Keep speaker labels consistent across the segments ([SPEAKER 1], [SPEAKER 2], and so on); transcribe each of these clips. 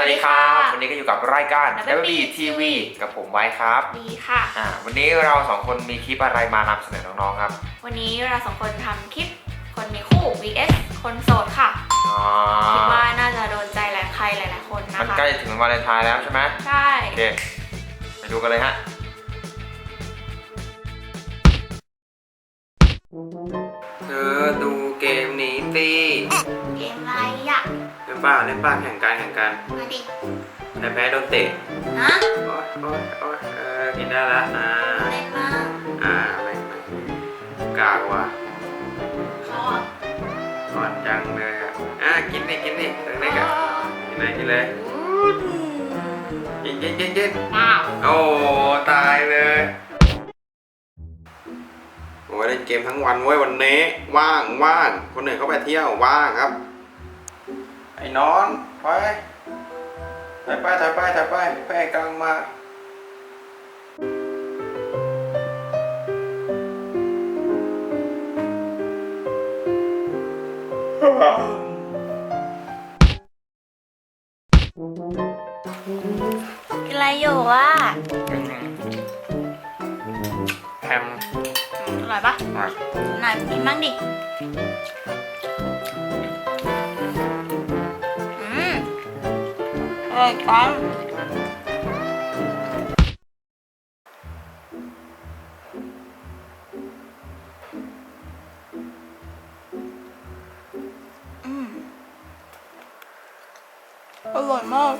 [SPEAKER 1] วัสดีครับ
[SPEAKER 2] สวัสดีค่ะ
[SPEAKER 1] วันนี้ก็อยู่กับรายการ
[SPEAKER 2] WB
[SPEAKER 1] WB TV กับผมไว้ครับ
[SPEAKER 2] ดีค่ะ
[SPEAKER 1] อ่าวันนี้เราสองคนมีคลิปอะไรมานำเสนอน้องๆครับ
[SPEAKER 2] วันนี้เราสองคนทำคลิปคนมีคู่ vs คนโสดค่ะ
[SPEAKER 1] อ่า
[SPEAKER 2] คิดว่าน่าจะโดนใจหลายใครหลายๆคนนะ
[SPEAKER 1] มัน
[SPEAKER 2] คะ
[SPEAKER 1] ใกล้ถึงวาเลนไทน์แล้วใช่ไหม
[SPEAKER 2] ใช่
[SPEAKER 1] โอเคไปดูกันเลยฮะ ล่นป้าเล่นป้าแข่งกันแข่งกัน
[SPEAKER 2] มาดิ
[SPEAKER 1] แต่แพ้โดนเตะ
[SPEAKER 2] นะ
[SPEAKER 1] โอ๊ยโอ๊ยโอ๊ยเออกินได้ละอ่า
[SPEAKER 2] เล่นมา
[SPEAKER 1] อ่าไม่ไม่กากว่ะ
[SPEAKER 2] ขอ
[SPEAKER 1] ก่อนจังเลยอะอะกินนี่กินนี่เล็กๆอะกินไหนกินเลยกินกินกินกิน
[SPEAKER 2] ว้าว
[SPEAKER 1] โอ้ตายเลยโอ้ยเล่นเกมทั้งวันเว้ยวันนี้ว่างว่างคนอื่นเขาไปเที่ยวว่างครับ ไอ้นอนไปถ่ายไปถ่ายไปถ่ายไปแป้งกำลังมา
[SPEAKER 2] กินอะไรอยู่อะ
[SPEAKER 1] แฮม
[SPEAKER 2] อืมอร่อยปะ
[SPEAKER 1] อะ
[SPEAKER 2] ไหนกินบ้างดิ อร่อยจังอืมอร่อยมาก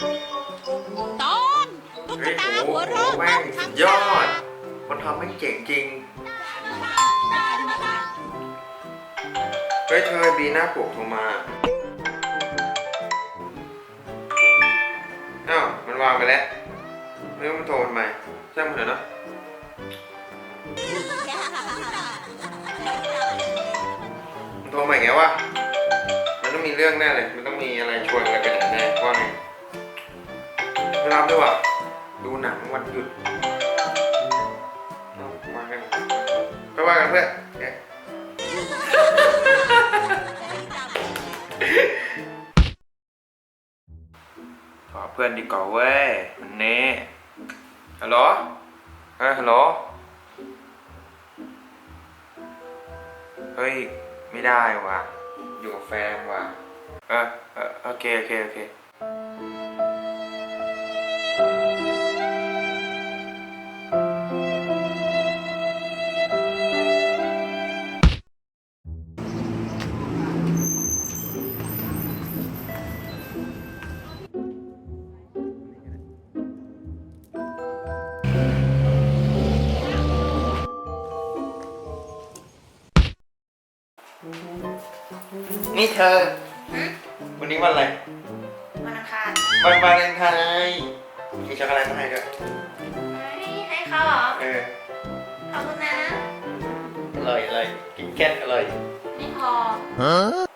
[SPEAKER 3] ตอนตุ๊กตา
[SPEAKER 1] โอ้โห
[SPEAKER 3] หัวเราะ
[SPEAKER 1] แม่
[SPEAKER 3] ต้อง
[SPEAKER 1] งสุด
[SPEAKER 3] ทำ
[SPEAKER 1] ยอด มันทำให้เจ๋งจริง เฮ้ยเธอบีหน้าปกโทรมา อ้าว มันวางไปแล้ว ไม่รู้มันโทรทำไมช่างมันเถอะเนอะมันโทรมาอีกแล้ววะ มันต้องมีเรื่องแน่เลย มันต้องมีอะไรชวนอะไรไปไหนแน่ว่าไงไม่ รับด้วยว่ะ ดูหนังวันหยุดเอามากันไปว่ากันเพื่อนขอเพื่อนดีกว่าเว้ยมันเน่ฮัลโหลเฮ้ยฮัลโหล เฮ้ย ไม่ได้ว่ะ อยู่กับแฟนว่ะ เออเออโอเค โอเค โอเค นี่เธอ
[SPEAKER 2] หืม
[SPEAKER 1] วันนี้วันอะไร
[SPEAKER 2] วันอังคาร
[SPEAKER 1] วันวาเลนไทน์มีช็อกโกแลตมาให้ด้วย
[SPEAKER 2] เฮ้ยให้เขาเหรอ
[SPEAKER 1] เออ
[SPEAKER 2] ขอบคุณนะ
[SPEAKER 1] อร่อยอร่อยกินแก้อร่อย
[SPEAKER 2] ไม่พอ